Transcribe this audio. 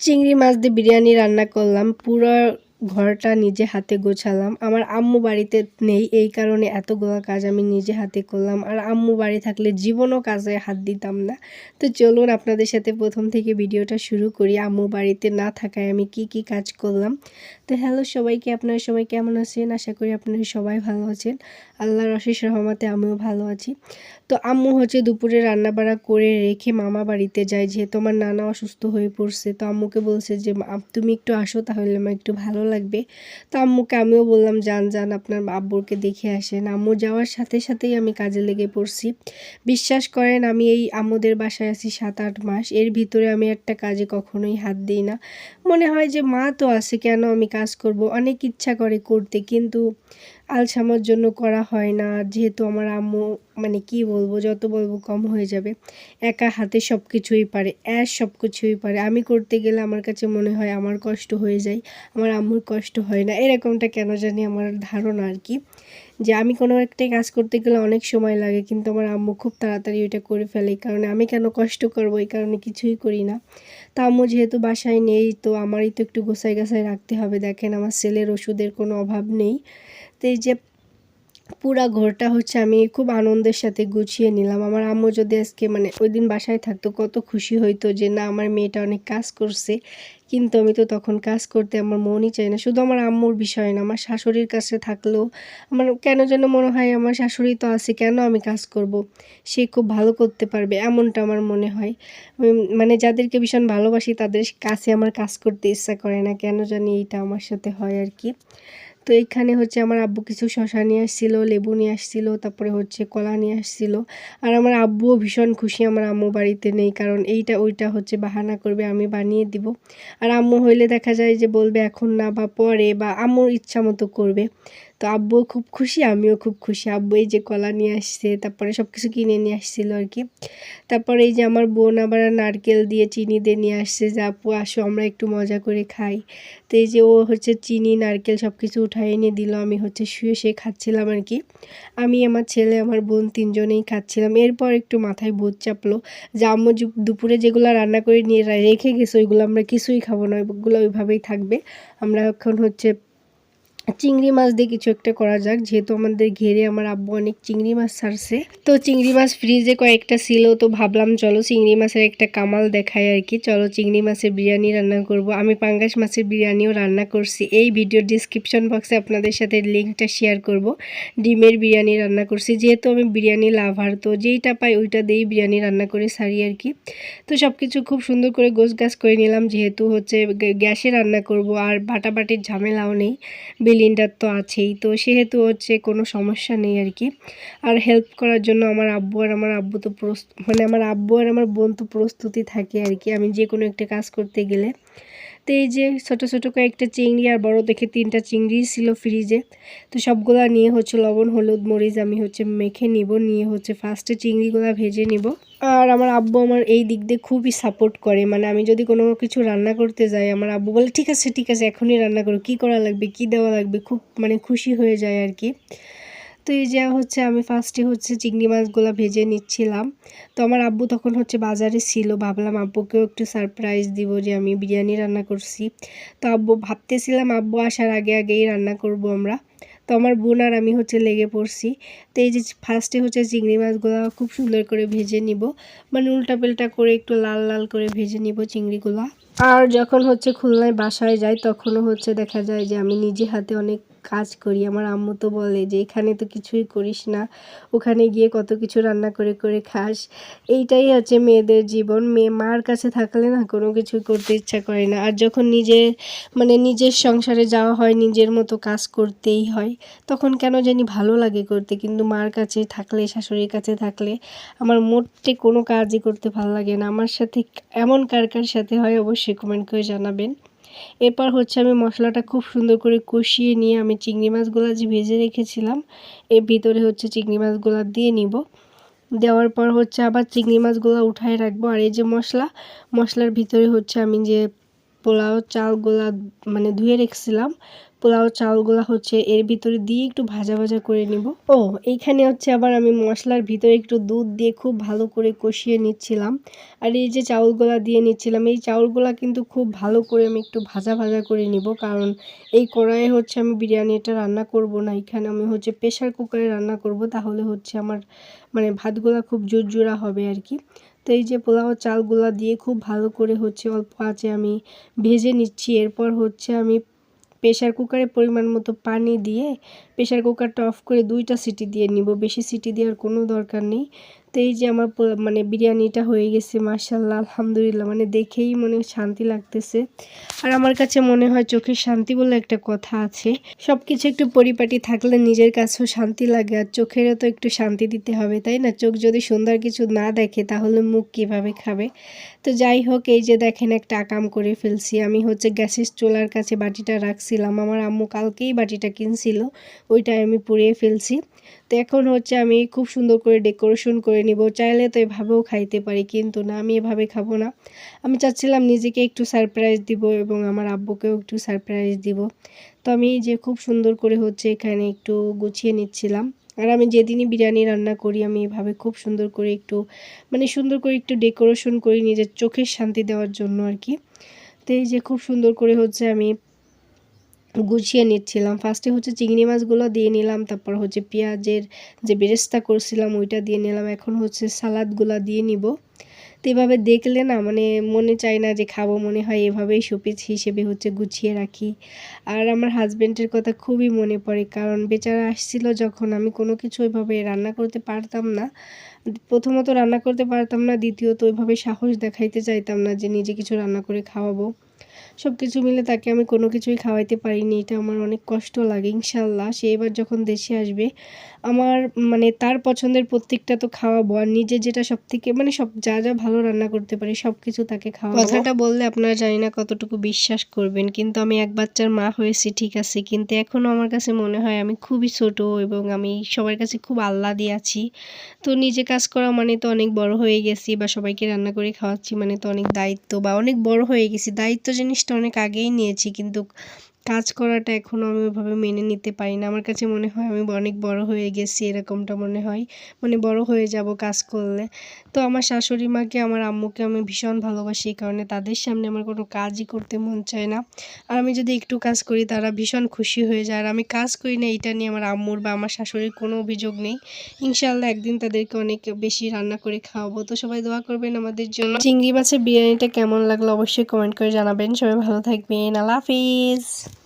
চিংড়ি মাছ দিয়ে বিরিয়ানি রান্না করলাম, পুরো ঘরটা নিজে হাতে গোছালাম। আমার আম্মু বাড়িতে নেই, এই কারণে এতগুলো কাজ আমি নিজে হাতে করলাম। আর আম্মু বাড়ি থাকলে জীবনও কাজে হাত দিতাম না। তো চলুন আপনাদের সাথে প্রথম থেকে ভিডিওটা শুরু করি। আম্মু বাড়িতে না থাকায় আমি কি কি কাজ করলাম? তো হ্যালো সবাইকে, আপনারা সবাই কেমন আছেন? আশা করি আপনারা সবাই ভালো আছেন। আল্লাহর অশেষ রহমতে আমিও ভালো আছি। তো আম্মু হচ্ছে দুপুরে রান্না বাড়া করে রেখে মামা বাড়িতে যায়। যেহেতু আমার নানা অসুস্থ হয়ে পড়ছে, তো আম্মুকে বলছে যে তুমি একটু আসো, তাহলে আমার একটু ভালো লাগবে। তো আম্মুকে আমিও বললাম, যান যান, আপনার আব্বুরকে দেখে আসেন। আম্মু যাওয়ার সাথে সাথেই আমি কাজে লেগে পড়ছি। বিশ্বাস করেন, আমি এই আম্মুদের বাসায় আছি সাত, আট মাস। এর ভিতরে আমি একটা কাজে কখনোই হাত দিই না। মনে হয় যে, মা তো আছে, কেন আমি কাজ করব, অনেক ইচ্ছা করে করতে কিন্তু আলসামার জন্য করা হয় না। যেহেতু আমার আম্মু মানে কি বলব, যত বলব কম হয়ে যাবে। একা হাতে সব কিছুই পারে, অ্যাশ সব কিছুই পারে। আমি করতে গেলে আমার কাছে মনে হয় আমার কষ্ট হয়ে যায়, আমার আম্মুর কষ্ট হয় না। এরকমটা কেন জানি আমার ধারণা আর কি। যে আমি কোনো একটাই কাজ করতে গেলে অনেক সময় লাগে, কিন্তু আমার আম্মু খুব তাড়াতাড়ি ওইটা করে ফেলে। এই কারণে আমি কেন কষ্ট করব? এই কারণে কিছুই করি না। তা আম্মু যেহেতু বাসায় নেই, তো আমারই তো একটু গোসাই গাছাই রাখতে হবে। দেখেন, আমার ছেলের ওষুধের কোনো অভাব নেই। তো এই যে পুরা ঘরটা হচ্ছে আমি খুব আনন্দের সাথে গুছিয়ে নিলাম। আমার আম্মু যদি আজকে মানে ওই দিন বাসায় থাকতো, কত খুশি হইতো যে না, আমার মেয়েটা অনেক কাজ করছে। কিন্তু আমি তো তখন কাজ করতে আমার মনই চাই না। শুধু আমার আম্মুর বিষয় না, আমার শাশুড়ির কাছে থাকলেও আমার কেন যেন মনে হয় আমার শাশুড়ি তো আছে, কেন আমি কাজ করব। সে খুব ভালো করতে পারবে, এমনটা আমার মনে হয়। মানে যাদেরকে ভীষণ ভালোবাসি তাদের কাছে আমার কাজ করতে ইচ্ছা করে না, কেন জানি এইটা আমার সাথে হয় আর কি। তো এইখানে হচ্ছে আমার আব্বু কিছু শশা নিয়ে আসছিল, লেবু নিয়ে আসছিল, তারপরে হচ্ছে কলা নিয়ে আসছিল। আর আমার আব্বুও ভীষণ খুশি আমার আম্মু বাড়িতে নেই, কারণ এইটা ওইটা হচ্ছে বাহানা করবে, আমি বানিয়ে দিব। আর আম্মু হইলে দেখা যায় যে বলবে, এখন না বা পরে, বা আম্মুর ইচ্ছা মতো করবে। তো আব্বুও খুব খুশি, আমিও খুব খুশি। আব্বু এই যে কলা নিয়ে আসছে, তারপরে সব কিছু কিনে নিয়ে আসছিল আর কি। তারপরে এই যে আমার বোন আবার নারকেল দিয়ে চিনি দিয়ে নিয়ে আসছে, যে আপু আসো আমরা একটু মজা করে খাই। তো এই যে ও হচ্ছে চিনি, নারকেল সব কিছু উঠাই এনে দিল, আমি হচ্ছে শুয়ে শুয়ে খাচ্ছিলাম আর কি। আমি, আমার ছেলে, আমার বোন তিনজনেই খাচ্ছিলাম। এরপর একটু মাথায় বোধ চাপলো যে আম্মু দুপুরে যেগুলো রান্না করে নিয়ে রেখে গেছে, ওইগুলো আমরা কিছুই খাব না, ওইগুলো ওইভাবেই থাকবে। আমরা এখন হচ্ছে চিংড়ি মাছ দিয়ে কিছু একটা করা যাক। যেহেতু আমাদের ঘেরে আমার আব্বু অনেক চিংড়ি মাছ ছাড়ছে। তো চিংড়ি মাছ ফ্রিজে কয়েকটা ছিল, তো ভাবলাম চলো চিংড়ি মাছের একটা কামাল দেখায় আর কি। চলো চিংড়ি মাছের বিরিয়ানি রান্না করব। আমি পাঙ্গাস মাছের বিরিয়ানিও রান্না করছি। এই ভিডিওর ডিসক্রিপশন বক্সে আপনাদের সাথে লিঙ্কটা শেয়ার করব। ডিমের বিরিয়ানি রান্না করছি। যেহেতু আমি বিরিয়ানি লাভার তো যেইটা পাই ওইটা দিয়েই বিরিয়ানি রান্না করে সারি আর কি। তো সব কিছু খুব সুন্দর করে গোছ গাছ করে নিলাম। যেহেতু হচ্ছে গ্যাসে রান্না করব আর বাটাবাটির ঝামেলাও নেই। বিলিন্ডার তো আছেই। তো সেহেতু হচ্ছে কোনো সমস্যা নেই আর কি আর হেল্প করার জন্য আমার আব্বু আর আমার আব্বু তো মানে আমার আব্বু আর আমার বোন তো প্রস্তুতি থাকে আর কি আমি যে কোনো একটা কাজ করতে গেলে। তো এই যে ছোটো ছোটো কয়েকটা চিংড়ি আর বড় দেখে তিনটা চিংড়ি ছিল ফ্রিজে তো সবগুলা নিয়ে হচ্ছে লবণ, হলুদ, মরিচ আমি হচ্ছে মেখে নিব, নিয়ে হচ্ছে ফার্স্টে চিংড়িগুলা ভেজে নিব। আর আমার আব্বু আমার এই দিক দিয়ে খুবই সাপোর্ট করে মানে আমি যদি কোনো কিছু রান্না করতে যাই, আমার আব্বু বলে, ঠিক আছে ঠিক আছে, এখনই রান্না করো, কী করা লাগবে, কী দেওয়া লাগবে? খুব মানে খুশি হয়ে যায় আর কি। তো এই যে হচ্ছে আমি ফার্স্টে হচ্ছে চিংড়ি মাছগুলো ভেজে নিচ্ছিলাম। তো আমার আব্বু তখন হচ্ছে বাজারে ছিল, ভাবলাম আব্বুকেও একটু সারপ্রাইজ দিব যে আমি বিরিয়ানি রান্না করছি। তো আব্বু, ভাবতেছিলাম আব্বু আসার আগে আগেই রান্না করব আমরা। তো আমার বোন আর আমি হচ্ছে লেগে পড়ছি। তো এই যে ফার্স্টে হচ্ছে চিংড়ি মাছগুলো খুব সুন্দর করে ভেজে নিব। মানে উল্টা পাল্টা করে একটু লাল লাল করে ভেজে নিব চিংড়িগুলো। আর যখন হচ্ছে খুলনায় বাসায় যাই, তখনও হচ্ছে দেখা যায় যে আমি নিজে হাতে অনেক কাজ করি। আমার আম্মু তো বলে যে, এখানে তো কিছুই করিস না। ওখানে গিয়ে কত কিছু রান্না করে করে খাস। এইটাই হচ্ছে মেয়েদের জীবন। মেয়ে মার কাছে থাকলে না কোনো কিছুই করতে ইচ্ছা করে না। আর যখন নিজের মানে নিজের সংসারে যাওয়া হয়, নিজের মতো কাজ করতেই হয়, তখন কেন জানি ভালো লাগে করতে। কিন্তু মার কাছে থাকলে, শাশুড়ির কাছে থাকলে আমার মোটে কোনো কাজই করতে ভালো লাগে না। আমার সাথে এমন কার কার সাথে হয় অবশ্যই কমেন্ট করে জানাবেন। এরপর হচ্ছে আমি মশলাটা খুব সুন্দর করে কষিয়ে নিয়ে আমি চিংড়ি মাছগুলো যে ভেজে রেখেছিলাম, এর ভিতরে হচ্ছে চিংড়ি মাছগুলো দিয়ে নিব। দেওয়ার পর হচ্ছে আবার চিংড়ি মাছগুলো উঠায় রাখব। আর এই যে মশলা, মশলার ভিতরে হচ্ছে আমি যে পোলাও চালগুলা মানে ধুয়ে রেখেছিলাম পোলাও চালগুলো হচ্ছে এর ভিতরে দিয়ে একটু ভাজা ভাজা করে নিব। ও, এইখানে হচ্ছে আবার আমি মশলার ভিতরে একটু দুধ দিয়ে খুব ভালো করে কষিয়ে নিচ্ছিলাম। আর এই যে চাউলগুলা দিয়ে নিচ্ছিলাম, এই চাউলগুলা কিন্তু খুব ভালো করে আমি একটু ভাজা ভাজা করে নিব। কারণ এই কড়াইয়ে হচ্ছে আমি বিরিয়ানিটা রান্না করব না এখানে আমি হচ্ছে প্রেশার কুকারে রান্না করব, তাহলে হচ্ছে আমার মানে ভাতগুলা খুব জোরজোড়া হবে আর কি তো এই যে পোলাও চালগুলা দিয়ে খুব ভালো করে হচ্ছে অল্প আঁচে আমি ভেজে নিচ্ছি, এরপর হচ্ছে আমি প্রেশার কুকারে পরিমাণ মতো পানি দিয়ে প্রেশার কুকারটা অফ করে দুইটা সিটি দিয়ে নিব। বেশি সিটি দেওয়ার কোনো দরকার নেই। তো এই যে আমার মানে বিরিয়ানিটা হয়ে গেছে মার্শাল্লাহ আলহামদুলিল্লাহ মানে দেখেই মনে শান্তি লাগতেছে। আর আমার কাছে মনে হয় চোখের শান্তি বলে একটা কথা আছে। সব কিছু একটু পরিপাটি থাকলে নিজের কাছেও শান্তি লাগে, আর চোখেরও তো একটু শান্তি দিতে হবে, তাই না? চোখ যদি সুন্দর কিছু না দেখে, তাহলে মুখ কীভাবে খাবে? তো যাই হোক, এই যে দেখেন একটা আকাম করে ফেলছি। আমি হচ্ছে গ্যাসের চুলার কাছে বাটিটা রাখছিলাম। আমার আম্মু কালকেই বাটিটা কিনছিল ওইটাই আমি পুড়িয়ে ফেলছি। তো এখন হচ্ছে আমি খুব সুন্দর করে ডেকোরেশন করে নিব। চাইলে তো এভাবেও খাইতে পারি, কিন্তু না, আমি এভাবে খাব না। আমি চাচ্ছিলাম নিজেকে একটু সারপ্রাইজ দিব এবং আমার আব্বুকেও একটু সারপ্রাইজ দিব। তো আমি যে খুব সুন্দর করে হচ্ছে এখানে একটু গুছিয়ে নিচ্ছিলাম। আর আমি যেদিনই বিরিয়ানি রান্না করি, আমি এভাবে খুব সুন্দর করে একটু মানে সুন্দর করে একটু ডেকোরেশন করি নিজের চোখের শান্তি দেওয়ার জন্য আর কি। তো এই যে খুব সুন্দর করে হচ্ছে আমি গুছিয়ে নিচ্ছিলাম। ফার্স্টে হচ্ছে চিংড়ি মাছগুলো দিয়ে নিলাম, তারপর হচ্ছে পেঁয়াজের যে বেরেস্তা করছিলাম, ওইটা দিয়ে নিলাম। এখন হচ্ছে সালাদগুলো দিয়ে নিব। তো এভাবে দেখলে না মানে মনে চায় না যে খাব, মনে হয় এভাবেই শোপিস হিসেবে হচ্ছে গুছিয়ে রাখি। আর আমার হাজব্যান্ডের কথা খুবই মনে পড়ে, কারণ বেচারা আসছিল যখন আমি কোনো কিছু ওইভাবে রান্না করতে পারতাম না। প্রথমত রান্না করতে পারতাম না, দ্বিতীয়ত ওইভাবে সাহস দেখাইতে চাইতাম না যে নিজে কিছু রান্না করে খাওয়াবো। সব কিছু মিলে তাকে আমি কোনো কিছুই খাওয়াইতে পারিনি, এটা আমার অনেক কষ্ট লাগে, ইনশাল্লাহ। সে এবার যখন দেশে আসবে, আমার মানে তার পছন্দের প্রত্যেকটা তো খাওয়াবো, আর নিজে যেটা সব থেকে মানে সব যা যা ভালো রান্না করতে পারি সব কিছু তাকে খাওয়া কথাটা বললে আপনারা জানি না কতটুকু বিশ্বাস করবেন, কিন্তু আমি এক বাচ্চার মা হয়েছি, ঠিক আছে, কিন্তু এখনও আমার কাছে মনে হয় আমি খুবই ছোট এবং আমি সবার কাছে খুব আল্লাদি আছি। তো নিজে কাজ করা মানে তো অনেক বড় হয়ে গেছি বা সবাইকে রান্না করে খাওয়াচ্ছি মানে তো অনেক দায়িত্ব বা অনেক বড় হয়ে গেছি, দায়িত্ব জিনিসটা অনেক আগেই নিয়েছি কিন্তু কাজ করাটা এখনও আমি ওইভাবে মেনে নিতে পারি না। আমার কাছে মনে হয় আমি অনেক বড় হয়ে গেছি, এরকমটা মনে হয়। মানে বড় হয়ে যাব কাজ করলে। তো আমার শাশুড়ি মাকে, আমার আম্মুকে আমি ভীষণ ভালোবাসি, এই কারণে তাদের সামনে আমার কোনো কাজই করতে মন চায় না। আর আমি যদি একটু কাজ করি, তারা ভীষণ খুশি হয়ে যায়। আর আমি কাজ করি না, এটা নিয়ে আমার আম্মুর বা আমার শাশুড়ির কোনো অভিযোগ নেই। ইনশাল্লাহ একদিন তাদেরকে অনেক বেশি রান্না করে খাওয়াবো। তো সবাই দোয়া করবেন আমাদের জন্য। চিংড়ি মাছের বিরিয়ানিটা কেমন লাগল অবশ্যই কমেন্ট করে জানাবেন। সবাই ভালো থাকবেন। আল্লাহ হাফিজ।